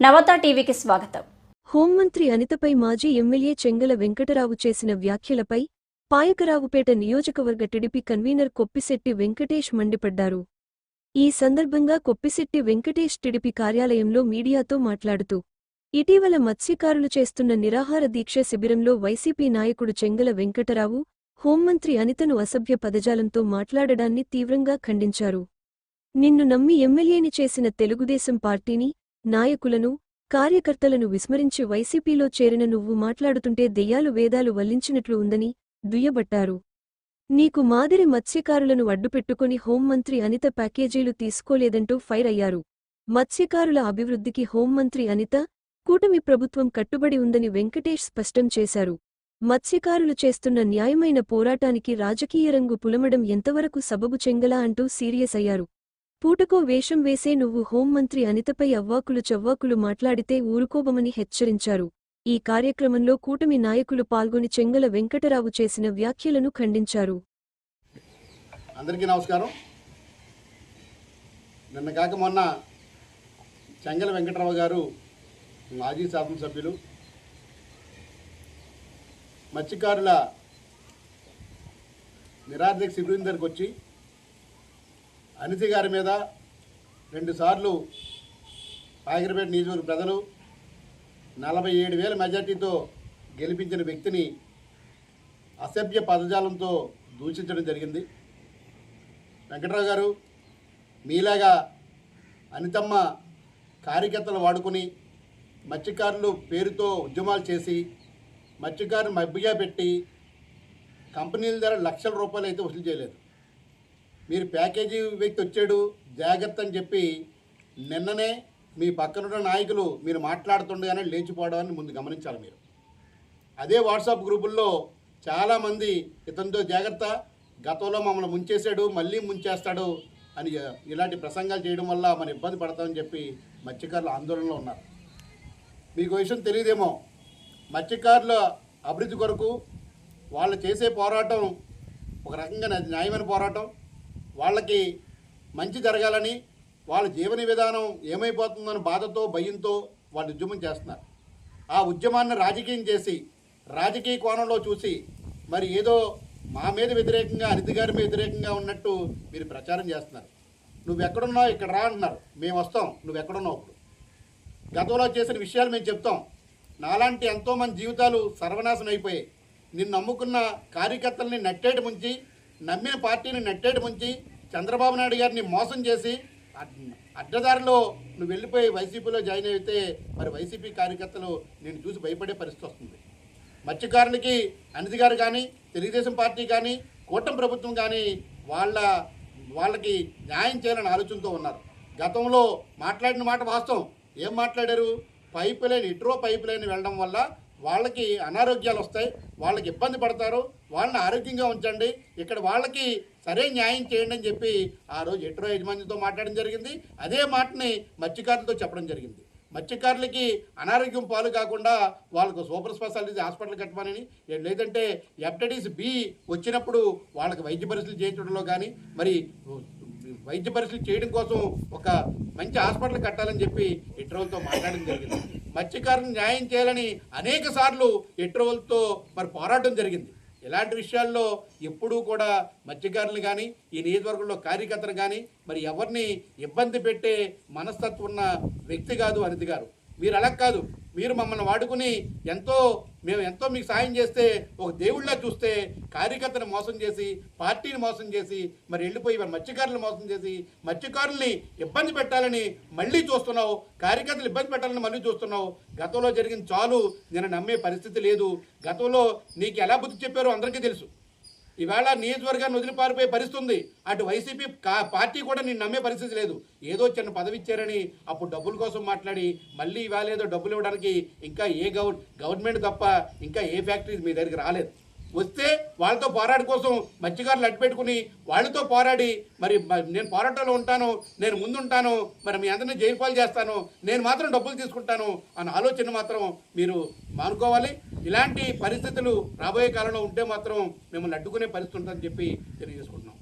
నవత టీవీకి స్వాగతం. హోంమంత్రి అనితపై మాజీ ఎమ్మెల్యే చెంగల వెంకటరావు చేసిన వ్యాఖ్యలపై పాయకరావుపేట నియోజకవర్గ టిడిపి కన్వీనర్ కొప్పిశెట్టి వెంకటేష్ మండిపడ్డారు. ఈ సందర్భంగా కొప్పిశెట్టి వెంకటేష్ టిడిపి కార్యాలయంలో మీడియాతో మాట్లాడుతూ ఇటీవల మత్స్యకారులు చేస్తున్న నిరాహార దీక్ష శిబిరంలో వైసీపీ నాయకుడు చెంగల వెంకటరావు హోంమంత్రి అనితను అసభ్య పదజాలంతో మాట్లాడడాన్ని తీవ్రంగా ఖండించారు. నిన్ను నమ్మి ఎమ్మెల్యేని చేసిన తెలుగుదేశం పార్టీని నాయకులను కార్యకర్తలను విస్మరించి వైసీపీలో చేరిన నువ్వు మాట్లాడుతుంటే దెయ్యాలు వేదాలు వల్లించినట్లు ఉందని దుయ్యబట్టారు. నీకు మాదిరి మత్స్యకారులను అడ్డుపెట్టుకుని హోంమంత్రి అనిత ప్యాకేజీలు తీసుకోలేదంటూ ఫైర్ అయ్యారు. మత్స్యకారుల అభివృద్ధికి హోంమంత్రి అనిత కూటమి ప్రభుత్వం కట్టుబడి ఉందని వెంకటేష్ స్పష్టం చేశారు. మత్స్యకారులు చేస్తున్న న్యాయమైన పోరాటానికి రాజకీయ రంగు పులమడం ఎంతవరకు సబబు చెంగలా అంటూ సీరియస్ అయ్యారు. పూటకో వేషం వేసే నువ్వు హోంమంత్రి అనితపై అవ్వాకులు చవ్వాకులు మాట్లాడితే ఊరుకోబమని హెచ్చరించారు. ఈ కార్యక్రమంలో కూటమి నాయకులు పాల్గొని చెంగల వెంకటరావు చేసిన వ్యాఖ్యలను ఖండించారు. అందరికీ నమస్కారం. నిన్న కాక మొన్న చెంగల వెంకటరావు గారు మాజీ శాసనసభ్యులు మత్స్యకారుల నిరార్థక శిబిరం దగ్గరికి వచ్చి అనితి గారి మీద రెండుసార్లు పాగిరిపేట నియోజకవర్గ ప్రజలు నలభై ఏడు వేల మెజార్టీతో గెలిపించిన వ్యక్తిని అసభ్య పదజాలంతో దూషించడం జరిగింది. వెంకట్రావు గారు మీలాగా అనితమ్మ కార్యకర్తలు వాడుకొని మత్స్యకారులు పేరుతో ఉద్యమాలు చేసి మత్స్యకారుని మబ్బిగా పెట్టి కంపెనీల ధర లక్షల రూపాయలు అయితే వసూలు చేయలేదు. మీరు ప్యాకేజీ వ్యక్తి వచ్చాడు జాగ్రత్త అని చెప్పి నిన్ననే మీ పక్కనున్న నాయకులు మీరు మాట్లాడుతుండగానే లేచిపోవడం అని ముందు గమనించాలి మీరు. అదే వాట్సాప్ గ్రూపుల్లో చాలామంది ఇతనితో జాగ్రత్త గతంలో మమ్మల్ని ముంచేశాడు మళ్ళీ ముంచేస్తాడు అని ఇలాంటి ప్రసంగాలు చేయడం వల్ల మనం ఇబ్బంది పడతామని చెప్పి మత్స్యకారులు ఆందోళనలో ఉన్నారు. మీకు విషయం తెలియదేమో మత్స్యకారుల అభివృద్ధి కొరకు వాళ్ళు చేసే పోరాటం ఒక రకంగా న్యాయమైన పోరాటం. వాళ్ళకి మంచి జరగాలని వాళ్ళ జీవన విధానం ఏమైపోతుందని బాధతో భయంతో వాళ్ళు ఉద్యమం చేస్తున్నారు. ఆ ఉద్యమాన్ని రాజకీయం చేసి రాజకీయ కోణంలో చూసి మరి ఏదో మా మీద వ్యతిరేకంగా అనితి గారి మీద వ్యతిరేకంగా ఉన్నట్టు మీరు ప్రచారం చేస్తున్నారు. నువ్వు ఎక్కడున్నావు? ఇక్కడ రా అంటున్నారు మేము వస్తాం. నువ్వు ఎక్కడున్నావు ఇప్పుడు గతంలో చేసిన విషయాలు మేము చెప్తాం. నాలాంటి ఎంతోమంది జీవితాలు సర్వనాశనం అయిపోయాయి. నిన్ను నమ్ముకున్న కార్యకర్తల్ని నట్టేటి ముంచి నమ్మిన పార్టీని నెట్టేటి ముంచి చంద్రబాబు నాయుడు గారిని మోసం చేసి అడ్- అడ్డదారిలో నువ్వు వెళ్ళిపోయి వైసీపీలో జాయిన్ అయితే మరి వైసీపీ కార్యకర్తలు నేను చూసి భయపడే పరిస్థితి వస్తుంది. మత్స్యకారులకి అనితి గారు కానీ తెలుగుదేశం పార్టీ కానీ కూటమి ప్రభుత్వం కానీ వాళ్ళ వాళ్ళకి న్యాయం చేయాలని ఆలోచనతో ఉన్నారు. గతంలో మాట్లాడిన మాట వాస్తవం. ఏం మాట్లాడారు? పైపు లైన్ ఇట్రో పైపు లైన్ వెళ్ళడం వల్ల వాళ్ళకి అనారోగ్యాలు వస్తాయి. వాళ్ళకి ఇబ్బంది పడతారు వాళ్ళని ఆరోగ్యంగా ఉంచండి ఇక్కడ వాళ్ళకి సరే న్యాయం చేయండి అని చెప్పి ఆ రోజు ఎట్రో యజమానితో మాట్లాడడం జరిగింది. అదే మాటని మత్స్యకారులతో చెప్పడం జరిగింది. మత్స్యకారులకి అనారోగ్యం పాలు కాకుండా వాళ్ళకు సూపర్ స్పెషాలిటీ హాస్పిటల్ కట్టమని లేదంటే హెపటైటిస్ బి వచ్చినప్పుడు వాళ్ళకి వైద్య పరీక్షలు చేయించడంలో కానీ మరి వైద్య పరీక్షలు చేయడం కోసం ఒక మంచి హాస్పిటల్ కట్టాలని చెప్పి ఎట్రోలతో మాట్లాడడం జరిగింది. మత్స్యకారులను న్యాయం చేయాలని అనేక సార్లు ఎట్రోవల్తో మరి పోరాటం జరిగింది. ఇలాంటి విషయాల్లో ఎప్పుడూ కూడా మత్స్యకారులు కానీ ఈ నియోజకవర్గంలో కార్యకర్తలు కానీ మరి ఎవరిని ఇబ్బంది పెట్టే మనస్తత్వం ఉన్న వ్యక్తి కాదు అనితి గారు. మీరు అలా కాదు. మీరు మమ్మల్ని వాడుకుని ఎంతో మేము ఎంతో మీకు సాయం చేస్తే ఒక దేవుళ్ళ చూస్తే కార్యకర్తను మోసం చేసి పార్టీని మోసం చేసి మరి వెళ్ళిపోయి మరి మత్స్యకారులను మోసం చేసి మత్స్యకారుల్ని ఇబ్బంది పెట్టాలని మళ్ళీ చూస్తున్నావు కార్యకర్తలు ఇబ్బంది పెట్టాలని మళ్ళీ చూస్తున్నావు. గతంలో జరిగిన చాలు నేను నమ్మే పరిస్థితి లేదు. గతంలో నీకు ఎలా బుద్ధి చెప్పారో అందరికీ తెలుసు. ఈవేళ నియోజకవర్గాన్ని వదిలిపారిపోయే పరిస్థితి ఉంది అటు వైసీపీ కా- పార్టీ కూడా నేను నమ్మే పరిస్థితి లేదు. ఏదో చిన్న పదవి ఇచ్చారని అప్పుడు డబ్బుల కోసం మాట్లాడి మళ్ళీ ఇవాళ ఏదో డబ్బులు ఇవ్వడానికి ఇంకా ఏ గవర్ గవర్నమెంట్ తప్ప ఇంకా ఏ ఫ్యాక్టరీ మీ దగ్గరికి రాలేదు. వస్తే వాళ్ళతో పోరాడి కోసం మత్స్యకారులు అడ్డుపెట్టుకుని వాళ్ళతో పోరాడి మరి నేను పోరాటంలో ఉంటాను నేను ముందుంటాను మరి మీ అందరినీ జైలుపాలు చేస్తాను నేను మాత్రం డబ్బులు తీసుకుంటాను అన్న ఆలోచన మాత్రం మీరు మానుకోవాలి. ఇలాంటి పరిస్థితులు రాబోయే కాలంలో ఉంటే మాత్రం మిమ్మల్ని అడ్డుకునే పరిస్థితి ఉంటుందని చెప్పి తెలియజేసుకుంటున్నాం.